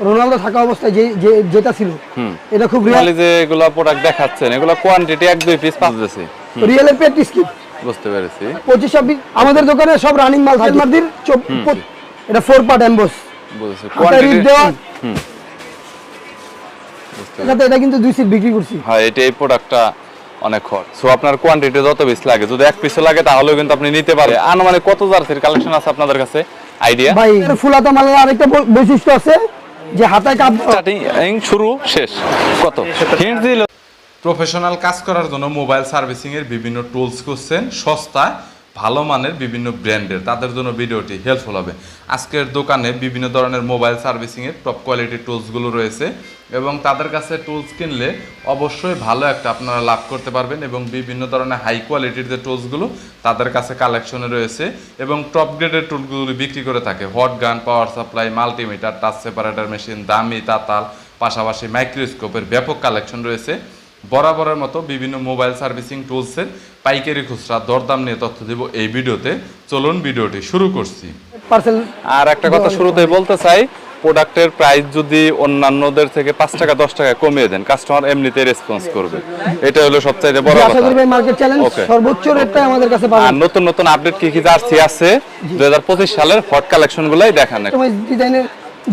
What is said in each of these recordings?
Ronaldo থাকা অবস্থায় যে যে- যেটা ছিল এটা খুব রিয়াল যে এগুলা প্রোডাক্ট দেখাচ্ছেন এগুলা কোয়ান্টিটি এক দুই পিস পাঁচ পাচ্ছি রিয়েলের পেট স্কিপ বুঝতে পেরেছি। পঁচিশ ছাব্বিশ আমাদের দোকানে সব রানিং মাল থাকে। মার্দির এটা ফোর পার্ট এম্বোস বুঝেছি কোয়ান্টিটি দেওয়া সাথে এটা কিন্তু দুই সিট বিক্রি করছি। হয় এটা এই প্রোডাক্টটা অনেক হট সো আপনার কোয়ান্টিটি যত বেশি লাগে যদি এক পিসও লাগে তাহলেও কিন্তু আপনি নিতে পারেন আনুমানিক কত জার্সির কালেকশন আছে আপনাদের কাছে? আইডিয়া ভাই এর ফুলাতা মালের আরেকটা বৈশিষ্ট্য আছে। যে হাতায় কাপ স্টার্টিং শুরু শেষ। কত? হিন্ট দিল। প্রফেশনাল কাজ করার জন্য মোবাইল সার্ভিসিং এর বিভিন্ন টুলস করছেন সস্তায় ভালো মানের বিভিন্ন ব্র্যান্ডের, তাদের জন্য ভিডিওটি হেল্পফুল হবে। আজকের দোকানে বিভিন্ন ধরনের মোবাইল সার্ভিসিংয়ের টপ কোয়ালিটির টুলসগুলো রয়েছে এবং তাদের কাছে টুলস কিনলে অবশ্যই ভালো একটা আপনারা লাভ করতে পারবেন এবং বিভিন্ন ধরনের হাই কোয়ালিটির যে টুলসগুলো তাদের কাছে কালেকশনে রয়েছে এবং টপ গ্রেডের টুলসগুলো বিক্রি করে থাকে। Hot gun power supply multimeter touch separator machine দামি তাতাল, পাশাপাশি মাইক্রোস্কোপের ব্যাপক কালেকশন রয়েছে। বরাবরের মতো বিভিন্ন মোবাইল সার্ভিসিং টুলসের পাইকারি খুচরা দরদাম নিয়ে তথ্য দেব এই ভিডিওতে। চলুন ভিডিওটি শুরু করছি। আর একটা কথা শুরুতেই বলতে চাই প্রোডাক্টের প্রাইস যদি অন্যান্যদের থেকে পাঁচ টাকা দশ টাকা কমিয়ে দেন কাস্টমার এমনিতে রেসপন্স করবে। এটা হলো সবচাইতে বড় কথা। মার্কেট চ্যালেঞ্জ সর্বোচ্চ রেটটা আমাদের কাছে আর নতুন নতুন আপডেট কি কি জার্সি আছে? দুই হাজার পঁচিশ সালের হট কালেকশন গুলাই দেখান। ডিজাইনের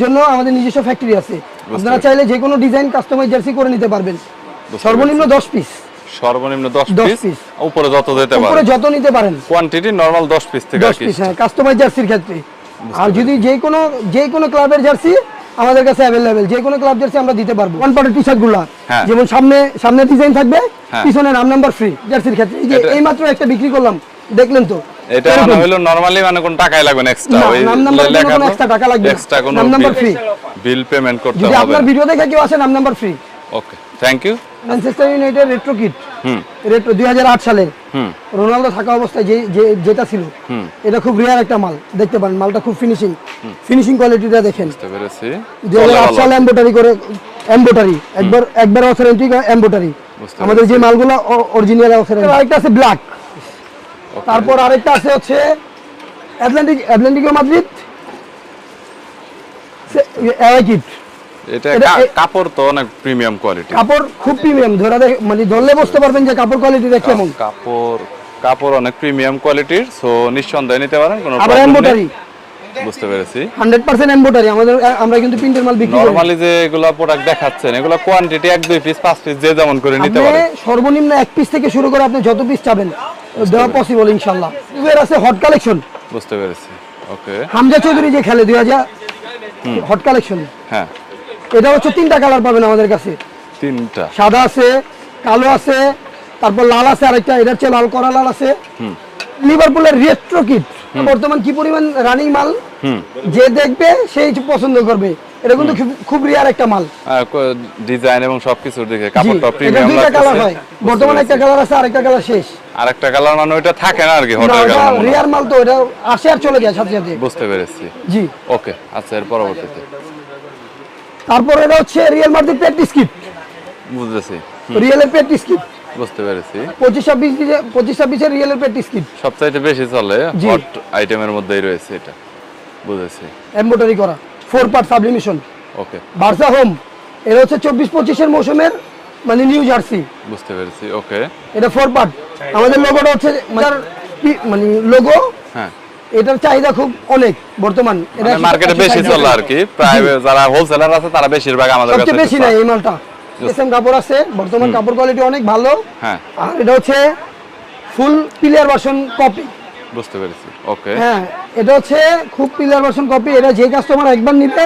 জন্য আমাদের নিজস্ব ফ্যাক্টরি আছে। আপনারা চাইলে যে কোনো ডিজাইন কাস্টমাইজ জার্সি করে নিতে পারবেন। সর্বনিম্ন দশ পিস। সর্বনিম্ন দশ 10 পিস? উপরে যত উপরে পারে যত নিতে পারেন। কোয়ান্টিটি নর্মাল দশ পিস থেকে আর দশ কি পিস হ্যাঁ কাস্টমাইজ জার্সির ক্ষেত্রে। আর যদি যে কোনো যে কোনো ক্লাবের জার্সি আমাদের কাছে অ্যাভেলেবেল যে কোনো ক্লাব জার্সি আমরা দিতে পারব। ওয়ান পার্টের টি শার্টগুলা। হ্যাঁ। যেমন সামনে সামনে ডিজাইন থাকবে হ্যাঁ। পিছনে নাম নাম্বার ফ্রি জার্সির ক্ষেত্রে। এই যে এই মাত্র একটা বিক্রি করলাম দেখলেন তো? এটা। মানে হলো নরমালি মানে কোন টাকাই লাগবে না এক্সট্রা না, নাম নাম্বার কোনো extra টাকা লাগবে এক্সট্রা কোনো নাম নাম্বার ফ্রি বিল পেমেন্ট করতে হবে। যদি আপনার ভিডিও দেখে কেউ আসে নাম number free okay thank you Manchester United retro kit hmm retro দুই সালের হুম রোনালদো থাকা অবস্থায় যে যেটা ছিল হুম। এটা খুব রিয়ার একটা মাল দেখতে পারেন মালটা খুব ফিনিশিং ফিনিশিং কোয়ালিটিটা দেখেন দুই হাজার আট সালে এম্বোটারি করে এম্বোটারি একবার একবার অথেন্টিক এম্বোটারি আমাদের যে মালগুলো অরিজিনাল অথেন্টিক আরেকটা আছে ব্ল্যাক তারপর আরেকটা আছে হচ্ছে অ্যাটলান্টিক অ্যাটলান্টিকো মাদ্রিদ কিট এটা কাপড় তো অনেক প্রিমিয়াম কোয়ালিটি কাপড় খুব প্রিমিয়াম ধরা মানে ধরলে বুঝতে পারবেন যে কাপড় কোয়ালিটিটা কেমন। কাপড় কাপড় অনেক প্রিমিয়াম কোয়ালিটির সো নিঃসন্দেহে নিতে পারেন কোনো আবার problem বুঝতে পেরেছি। হান্ড্রেড পার্সেন্ট এম্বোটারি আমাদের আমরা কিন্তু প্রিন্টের মাল বিক্রি করি। নরমালি যে এগুলা প্রোডাক্ট দেখাচ্ছেন এগুলা কোয়ান্টিটি এক দুই পিস পাঁচ পিস যে যেমন করে নিতে পারেন। সর্বনিম্ন এক পিস থেকে শুরু করে আপনি যত পিস চাবেন দেওয়া পসিবল আছে হট কালেকশন বুঝতে পেরেছি। ওকে হামজা চৌধুরী যে খেলে দুই হাজার হট কালেকশন হ্যাঁ। এটা হচ্ছে তিনটা কালার পাবেন আমাদের কাছে। তিনটা। সাদা আছে কালো আছে তারপর লাল আছে আরেকটা এটা হচ্ছে লাল করা লাল আছে। লিভারপুলের রেট্রো কিট বর্তমান কি পরিমাণ রানিং মাল? হুম। যে দেখবে সেই পছন্দ করবে। এটা কিন্তু খুব- রিয়ার একটা মাল। ডিজাইন এবং সবকিছুর দিকে কাপড়টা প্রিমিয়াম দুইটা কালার হয়। বর্তমানে একটা কালার আছে আরেকটা কালার শেষ। আর একটা কালার মানে ওইটা থাকে না আর কি ওটা কালার রিয়ার মাল তো এটা আসে আর চলে যায় সাথে সাথে। বুঝতে পেরেছি। জি। ওকে আচ্ছা এর পরবর্তীতে। তারপর এটা হচ্ছে রিয়েল মার্কেট পেট স্কিপ বুঝতেছি। রিয়েলের পেট স্কিপ বুঝতে পেরেছি। পঁচিশ ছাব্বিশ পঁচিশ ছাব্বিশের রিয়েলের পেট স্কিপ সবচাইতে বেশি চলে হট আইটেমের মধ্যেই রয়েছে এটা। বুঝেছি। এম্বোটারি করা। Four part sublimation okay Barca home এটা হচ্ছে চব্বিশ পঁচিশের মৌসুমের মানে নিউ জার্সি বুঝতে পেরেছি। ওকে এটা ফোর পার্ট আমাদের লোগোটা হচ্ছে মানে মানে লোগো হ্যাঁ। এটার চাহিদা খুব অনেক বর্তমান। এটা মার্কেটে বেশি চলে আর কি। প্রায় যারা হোলসেলার আছে তারা বেশিরভাগ আমাদের কাছে সবচেয়ে বেশি নাই। এই মালটা। এসএম কাপড় আছে বর্তমান কাপড় কোয়ালিটি অনেক ভালো। হ্যাঁ। আর এটা হচ্ছে ফুল প্লেয়ার ভার্সন কপি বুঝতে পেরেছি। ওকে হ্যাঁ এটা হচ্ছে খুব প্লেয়ার ভার্সন কপি এটা যে কাস্টমার একবার নিবে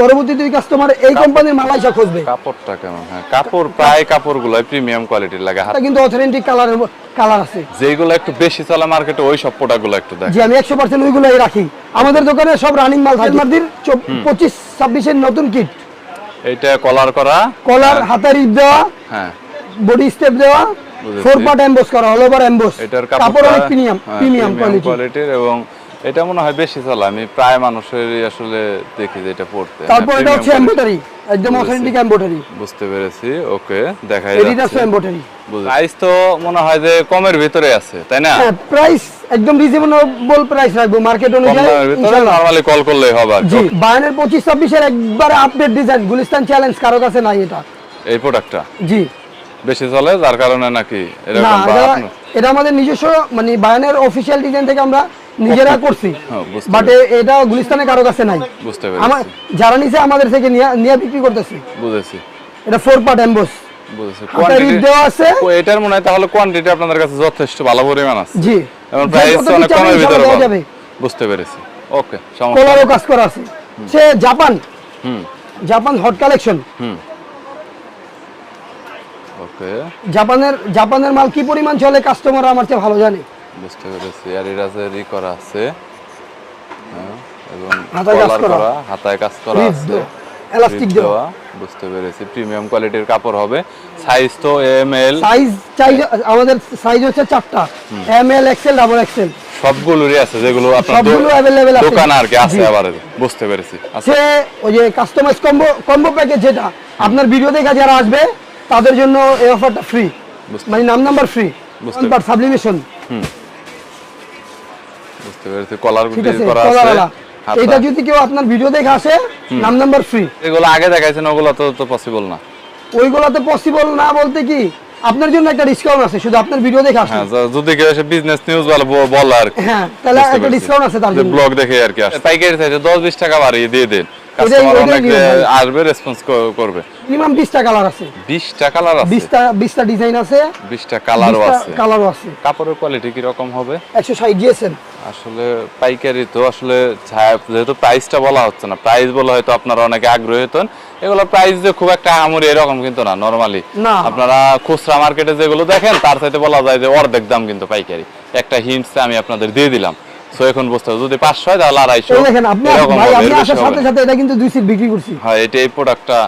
পরবর্তী দুই কাস্টমার এই কোম্পানির মাল আইসা খুঁজবে। কাপড়টা কেমন? হ্যাঁ কাপড় প্রায় কাপড়গুলো প্রিমিয়াম কোয়ালিটির লাগে। হাত এটা কিন্তু অথেন্টিক কালারের কালার আছে। যেগুলো একটু বেশি চলে মার্কেটে ওই সব প্রোডাক্টগুলো একটু দেখ যে আমি একশো পার্সেন্ট ওইগুলোই রাখি। আমাদের দোকানে সব রানিং মাল থাকে। মার্দির পঁচিশ ছাব্বিশের নতুন কিট এইটা কলার করা। কলার হাতের ইট দেওয়া। হ্যাঁ। বডি স্টেপ দেওয়া। ফোর পার্ট এমবোস করা অল ওভার এমবোস এটার কাপড় অনেক প্রিমিয়াম প্রিমিয়াম কোয়ালিটির এবং এটা মনে হয় বেশি চলে। আমি প্রায় মানুষেরই আসলে দেখি যে এটা পড়তে। তারপর হ্যাঁ, এটা হচ্ছে। এমবোটারি একদম অথেন্টিক এমবোটারি বুঝতে পেরেছি ওকে দেখাই এডিডাস এমবোটারি প্রাইস তো মনে হয় যে কমের ভিতরে আছে তাই না? হ্যাঁ প্রাইস একদম রিজনেবল প্রাইস রাখব। মার্কেট অনুযায়ী ইনশাআল্লাহ। নরমালি কল করলেই হবে আর। জি বায়ানের পঁচিশ ছাব্বিশের একবারে আপডেট ডিজাইন গুলিস্তান চ্যালেঞ্জ কারও কাছে নাই এটা। এই প্রোডাক্টটা জি। বেশি চলে যার কারণে নাকি এরকম এটা আমাদের নিজস্ব মানে বায়ানের অফিসিয়াল ডিজাইন থেকে আমরা নিজেরা করছি। হ্যাঁ, বাট এটা গুলিস্তানে কারও কাছে নাই। বুঝতে আমার যারা নিচে আমাদের থেকে নিয়ে নিয়ে বিক্রি করতেছি। বুঝেছি। এটা ফোর পার্ট এম্বোস বুঝেছি। হাতায় কোয়ান্টিটি রিপ দেওয়া আছে। এটার মনে হয় তাহলে কোয়ান্টিটি আপনাদের কাছে যথেষ্ট ভালো পরিমাণ আছে। জি। এবং প্রাইস অনেক কমের ভিতরে ইনশাআল্লাহ দেওয়া পাবেন। যাবে। বুঝতে পেরেছি। ওকে সমস্যা কাজ করা আছে। সে Japan. Hmm. Japan hot collection hmm. Okay জাপানের জাপানের মাল কি পরিমাণ চলে কাস্টমার আমার চেয়ে ভালো জানে। বুঝতে পেরেছি আর এটা যে রি করা আছে হ্যাঁ, এবং কলার করা। হাতায় কাজ করা আছে। এলাস্টিক দেওয়া। বুঝতে পেরেছি। প্রিমিয়াম কোয়ালিটির কাপড় হবে। সাইজ তো এম এল সাইজ চাই আমাদের সাইজ হচ্ছে চারটা। M L XL double XL সবগুলোরই আছে যেগুলো আপনার আছে। দোকান আর কি আছে আবার বুঝতে পেরেছি। আচ্ছা। সে ওই যে কাস্টমাইজ কম্বো কম্বো প্যাকেজ যেটা আপনার ভিডিও দেখা যারা আসবে তাদের জন্য এই অফারটা ফ্রি মানে নাম নাম্বার ফ্রি সাবলিমেশন বুঝতে পেরেছি কলার গুটি করা আছে এটা যদি কেউ আপনার ভিডিও দেখে আসে নাম নাম্বার ফ্রি এগুলো আগে দেখাইছেন ওগুলো তো তো পসিবল না। ওইগুলোতে পসিবল না বলতে কি আপনার জন্য একটা ডিসকাউন্ট আছে শুধু আপনার ভিডিও দেখে আসে হ্যাঁ যদি কেউ এসে বিজনেস নিউজ বলে বল আর হ্যাঁ তাহলে একটা ডিসকাউন্ট আছে তার জন্য। ব্লগ দেখে আর কি আসে। পাইকারি সাইজে দশ বিশ টাকা বাড়িয়ে দিয়ে দেন। কাস্টমার অনেক আসবে রেসপন্স করবে। মিনিমাম বিশটা কালার আছে। বিশটা কালার আছে? বিশটা বিশটা ডিজাইন আছে। বিশটা কালারও আছে। কালারও আছে। কাপড়ের কোয়ালিটি কি রকম হবে? একশো ষাট আসলে পাইকারি তো আসলে যেহেতু প্রাইসটা বলা হচ্ছে না প্রাইস বলা হয়তো আপনারা অনেকে আগ্রহী হতেন। এগুলো প্রাইস যে খুব একটা আমরি এরকম কিন্তু না নরমালি আপনারা খুচরা মার্কেটে যেগুলো দেখেন তার সাথে বলা যায় যে অর্ধেক দাম কিন্তু পাইকারি। একটা হিন্টস আমি আপনাদের দিয়ে দিলাম। সো এখন বুঝতে যদি পাঁচশো হয় তাহলে আড়াইশো। দেখেন আপনি ভাই বেশি আসার সাথে সাথে এটা কিন্তু দুই সিট বিক্রি করছি। হ্যাঁ এটা এই প্রোডাক্টটা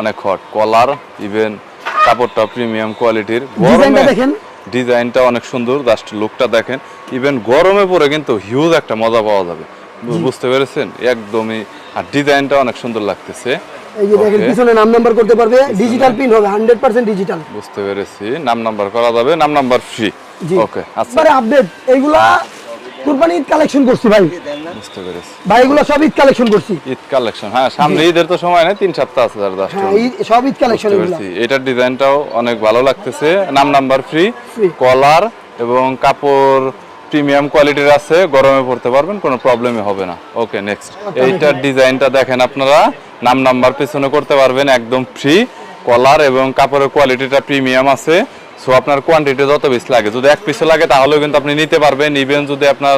অনেক হট কলার ইভেন কাপড়টা প্রিমিয়াম কোয়ালিটির ডিজাইনটা দেখেন। ডিজাইনটা অনেক সুন্দর জাস্ট লুকটা দেখেন। ইভেন গরমে পরে কিন্তু হিউজ একটা মজা পাওয়া যাবে। বুঝতে পেরেছেন? একদমই। আর ডিজাইনটা অনেক সুন্দর লাগতেছে। এই যে দেখেন পিছনে নাম নাম্বার করতে পারবে ডিজিটাল প্রিন্ট হবে হান্ড্রেড পার্সেন্ট ডিজিটাল বুঝতে পেরেছি। নাম নাম্বার করা যাবে নাম নাম্বার ফ্রি ওকে আচ্ছা। আপডেট এইগুলা কুরবানি ঈদ কালেকশন করছি ভাই। বুঝতে পেরেছি। ভাই এগুলো সব ঈদ কালেকশন করছি। ঈদ কালেকশন হ্যাঁ সামনে ঈদের তো সময় নেই তিন সপ্তাহ আছে হ্যাঁ সব ঈদ কালেকশন এগুলো। এটার ডিজাইনটাও অনেক ভালো লাগতেছে নাম নাম্বার ফ্রি কলার এবং কাপড় প্রিমিয়াম কোয়ালিটির আছে গরমে পড়তে পারবেন কোনো প্রবলেমই হবে না। ওকে নেক্সট এইটার ডিজাইনটা দেখেন আপনারা নাম নাম্বার পিছনে করতে পারবেন একদম ফ্রি কলার এবং কাপড়ের কোয়ালিটিটা প্রিমিয়াম আছে। সো আপনার কোয়ান্টিটি যত বেশি লাগে যদি এক পিসও লাগে তাহলেও কিন্তু আপনি নিতে পারবেন। ইভেন যদি আপনার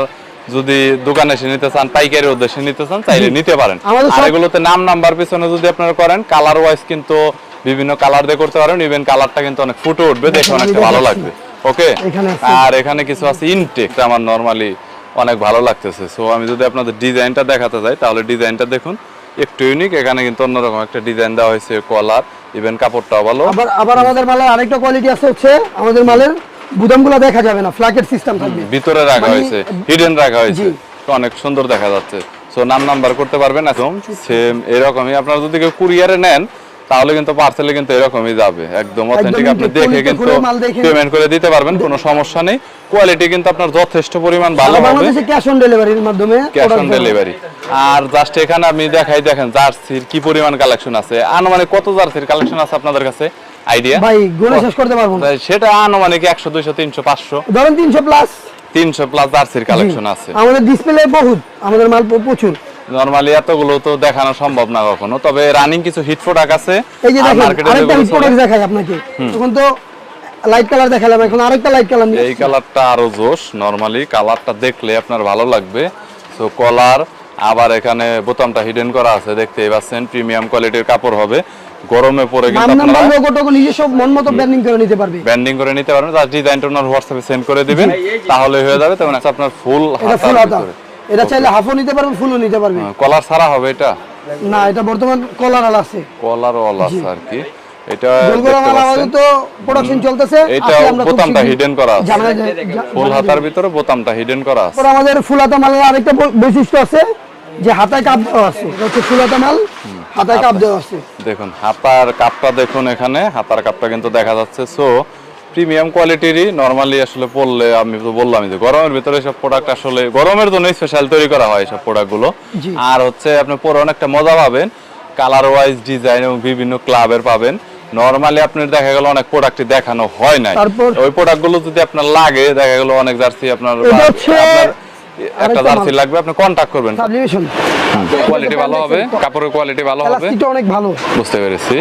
যদি দোকানে এসে নিতে চান পাইকারি উদ্দেশ্যে নিতে চান চাইলে নিতে পারেন। আর এগুলোতে নাম নাম্বার পিছনে যদি আপনারা করেন কালার ওয়াইজ কিন্তু বিভিন্ন কালার দিয়ে করতে পারেন। ইভেন কালারটা কিন্তু অনেক ফুটে উঠবে দেখে অনেকটা ভালো লাগবে। ওকে আর এখানে কিছু আছে ইনটেক আমার নরমালি অনেক ভালো লাগতেছে। সো আমি যদি আপনাদের ডিজাইনটা দেখাতে চাই তাহলে ডিজাইনটা দেখুন। একটু ইউনিক এখানে কিন্তু অন্যরকম একটা ডিজাইন দেওয়া হয়েছে কলার ইভেন কাপড়টাও ভালো। আবার আবার আমাদের মালের আরেকটা কোয়ালিটি আছে হচ্ছে আমাদের মালের বুদামগুলো দেখা যাবে না ফ্ল্যাকেট সিস্টেম থাকবে। ভিতরে রাখা মানে- হয়েছে হিডেন রাখা হয়েছে। তো অনেক সুন্দর দেখা যাচ্ছে। সো নাম নাম্বার করতে পারবেন একদম সেম এরকমই। আপনারা যদি কেউ কুরিয়ারে নেন তাহলে কিন্তু পার্সেলে কিন্তু এরকমই যাবে। একদম অথেন্টিক আপনি দেখে কিন্তু পেমেন্ট করে দিতে পারবেন কোনো সমস্যা নেই। কোয়ালিটি কিন্তু আপনার যথেষ্ট পরিমাণ ভালো হবে। বাংলাদেশে ক্যাশ অন ডেলিভারির মাধ্যমে ক্যাশ অন ডেলিভারি আর জাস্ট এখানে আপনি দেখাই দেখেন জার্সির কি পরিমাণ কালেকশন আছে। আনুমানিক কত জার্সির কালেকশন আছে আপনাদের কাছে? আইডিয়া ভাই গুণে শেষ করতে পারব না। সেটা আনুমানিক একশো দুইশো তিনশো পাঁচশো। ধরেন তিনশো প্লাস তিনশো প্লাস জার্সির কালেকশন আছে। আমাদের ডিসপ্লে বহুত আমাদের মাল প্রচুর। নরমালি এতগুলো তো দেখানো সম্ভব না কখনো তবে রানিং কিছু হিট প্রোডাক্ট আছে। এই যে দেখেন আরেকটা চলে, প্রোডাক্ট দেখাই আপনাকে। তখন তো লাইট কালার দেখালাম এখন আরেকটা লাইট কালার এই কালারটা আরও জোশ নরমালি কালারটা দেখলে আপনার ভালো লাগবে। সো কলার আবার এখানে বোতামটা হিডেন করা আছে দেখতেই পাচ্ছেন প্রিমিয়াম কোয়ালিটির কাপড় হবে। গরমে পরে নাম্বার আপনারা লোগো টোগো নিজস্ব মন মতো ব্র্যান্ডিং করে নিতে পারবে। ব্যান্ডিং করে নিতে পারবেন তার ডিজাইনটা ওনার হোয়াটসঅ্যাপে সেন্ড করে দিবেন তাহলে হয়ে যাবে একটা আপনার ফুল ফুল হাতা। এটা চাইলে হাফও নিতে পারবে ফুলও নিতে পারবে কলার ছাড়া হবে এটা? না এটা বর্তমান কলার আলা আছে। কলার ওয়াল আছে আর কি। এটা তো প্রোডাকশন চলতেছে। এটা বোতামটা হিডেন করা আছে। ফুল হাতার ভিতরে বোতামটা হিডেন করা আছে। আমাদের ফুল হাতা মালের আরেকটা বৈশিষ্ট্য আছে যে হাতায় কাপ দেওয়া আছে। এটা হচ্ছে ফুল হাতা মাল হাতায় কাপ দেওয়া আছে। দেখুন হাতার কাপটা দেখুন এখানে। হাতার কাপটা কিন্তু দেখা যাচ্ছে। সো প্রিমিয়াম কোয়ালিটিরই নর্মালি আসলে পড়লে আমি তো বললাম যে গরমের ভিতরে সব প্রোডাক্ট আসলে গরমের জন্য স্পেশাল তৈরি করা হয় সব প্রোডাক্টগুলো আর হচ্ছে আপনি পরে অনেকটা মজা পাবেন কালার ওয়াইজ ডিজাইন এবং বিভিন্ন ক্লাবের পাবেন। নর্মালি আপনার দেখা গেল অনেক প্রোডাক্টই দেখানো হয় নাই। ওই প্রোডাক্টগুলো যদি আপনার লাগে দেখা গেল অনেক জার্সি আপনার একটা জার্সি লাগবে আপনি কন্ট্যাক্ট করবেন। কোয়ালিটি ভালো হবে? কাপড়ের কোয়ালিটি ভালো হবে? অনেক ভালো। বুঝতে পেরেছি।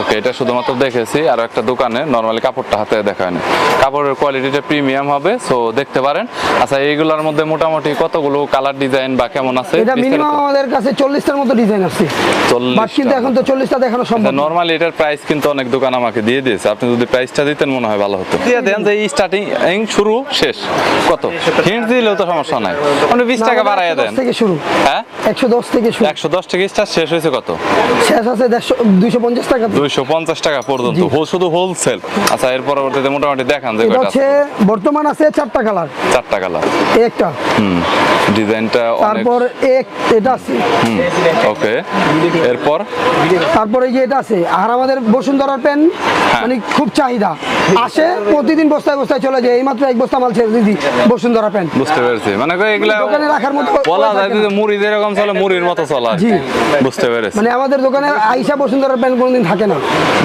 ওকে এটা শুধুমাত্র দেখেছি আর একটা দোকানে নর্মালি কাপড়টা হাতে দেখা হয়নি কাপড়ের কোয়ালিটিটা প্রিমিয়াম হবে সো দেখতে পারেন। আচ্ছা এইগুলোর মধ্যে মোটামুটি কতগুলো কালার ডিজাইন বা কেমন আছে? এটা মিনিমাম আমাদের কাছে চল্লিশটার মতো ডিজাইন আছে। বাট কিন্তু এখন তো চল্লিশটা দেখানো সম্ভব না। নর্মালি এটার প্রাইস কিন্তু অনেক দোকান আমাকে দিয়ে দিয়েছে। আপনি যদি প্রাইসটা দিতেন মনে হয় ভালো হতো। দিয়ে দেন যে স্টার্টিং শুরু শেষ। কত? হিন্ট দিলেও তো সমস্যা নাই। আপনি বিশ টাকা আমাদের বাড়াইয়া 110 দেন। থেকে শুরু। হ্যাঁ? একশো দশ থেকে শুরু। একশো দশ টাকা স্টার শেষ হয়েছে কত? শেষ আছে দেড়শো দুইশো পঞ্চাশ টাকা। দুইশো পঞ্চাশ টাকা পর্যন্ত। হোল- শুধু হোলসেল আচ্ছা এর পরবর্তীতে মোটামুটি দেখান যে কয়টা হচ্ছে বর্তমান আছে কালার। কালার। একটা। হুম। ডিজাইনটা অনেক তারপর এক এটা আছে। ওকে। এরপর? তারপরে এই যে এটা আছে। আর আমাদের বসুন্ধরার পেন হ্যাঁ। মানে খুব চাহিদা। আসে প্রতিদিন বস্তায় বস্তায় চলে যায়। এইমাত্র এক বস্তা মাল ছেড়ে দিদি বসুন্ধরা পেন বুঝতে পেরেছি। মানে এগুলা দোকানে রাখার মতো বলা যায় যে মুড়ি যেরকম চলে মুড়ির মতো চলে। জি। বুঝতে পেরেছি। মানে আমাদের দোকানে আইসা বসুন্ধরার পেন কোনোদিন থাকে না।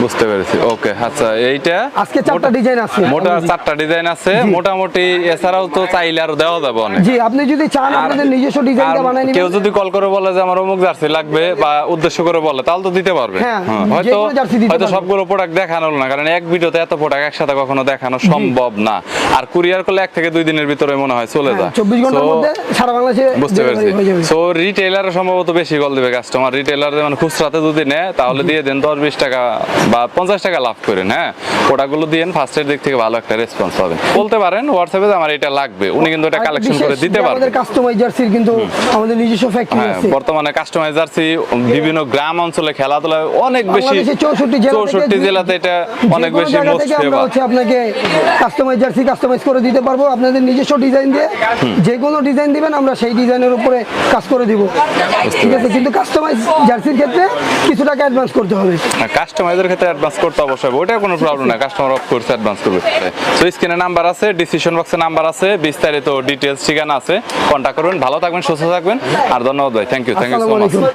বুঝতে পেরেছি। ওকে আচ্ছা এইটা আজকে চারটা ডিজাইন আছে। মোটা চারটা ডিজাইন আছে। মোটামুটি এছাড়াও তো চাইলে আরও দেওয়া যাবে অনেক। জি আপনি যদি চান আপনাদের নিজস্ব ডিজাইনটা বানাই কেউ যদি কল করে বলে যে আমার অমুক জার্সি লাগবে বা উদ্দেশ্য করে বলে তাহলে তো দিতে পারবে। হ্যাঁ, হ্যাঁ, হয়তো হয়তো সবগুলো প্রোডাক্ট দেখানো না কারণ এক ভিডিওতে এত প্রোডাক্ট একসাথে কখনো দেখানো সম্ভব না। আর কুরিয়ার করলে এক থেকে দুই দিনের ভিতরে মনে হয় চলে যায়। চব্বিশ ঘণ্টার মধ্যে সারা বাংলাদেশে বুঝতে পেরেছি। হয়ে যাবে। সো রিটেলার সম্ভবত বেশি কল দিবে কাস্টমার রিটেলার যেমন খুচরাতে যদি নেয় তাহলে দিয়ে দেন দশ বিশ টাকা বা পঞ্চাশ টাকা লাভ করেন হ্যাঁ? প্রোডাক্টগুলো দিয়েন ফার্স্টের দিক থেকে ভালো একটা রেসপন্স পাবেন। বলতে পারেন হোয়াটসঅ্যাপে আমার এটা লাগবে উনি কিন্তু এটা কালেকশন করে দিতে পারবেন আমাদের কাস্টমাইজ জার্সির কিন্তু আমাদের নিজস্ব ফ্যাক্টরি আছে। বর্তমানে কাস্টমাইজ জার্সি বিভিন্ন গ্রাম অঞ্চলে খেলাধুলা অনেক বেশি বাংলাদেশের 64 জেলা থেকে চৌষট্টি জেলাতে এটা অনেক বেশি মোস্ট ফেভার হচ্ছে আপনাকে কাস্টমাইজ জার্সি কাস্টমাইজ করে দিতে পারব। আপনাদের নিজস্ব ডিজাইন দিয়ে যে কোনো ডিজাইন দিবেন আমরা সেই ডিজাইনের উপরে কাজ করে দিব। ঠিক আছে কিন্তু কাস্টমাইজ জার্সির ক্ষেত্রে কিছু টাকা অ্যাডভান্স করতে হবে। কাস্টমাইজের ক্ষেত্রে অ্যাডভান্স করতে অবশ্যই হবে ওটা কোনো প্রবলেম না কাস্টমার অফ কোর্স অ্যাডভান্স করবে। স্ক্রিনে নাম্বার আছে ডিসিশন বক্সে নাম্বার আছে বিস্তারিত ডিটেলস ঠিকানা আছে কন্ট্যাক্ট করবেন ভালো থাকবেন সুস্থ থাকবেন আর ধন্যবাদ ভাই thank you thank you so much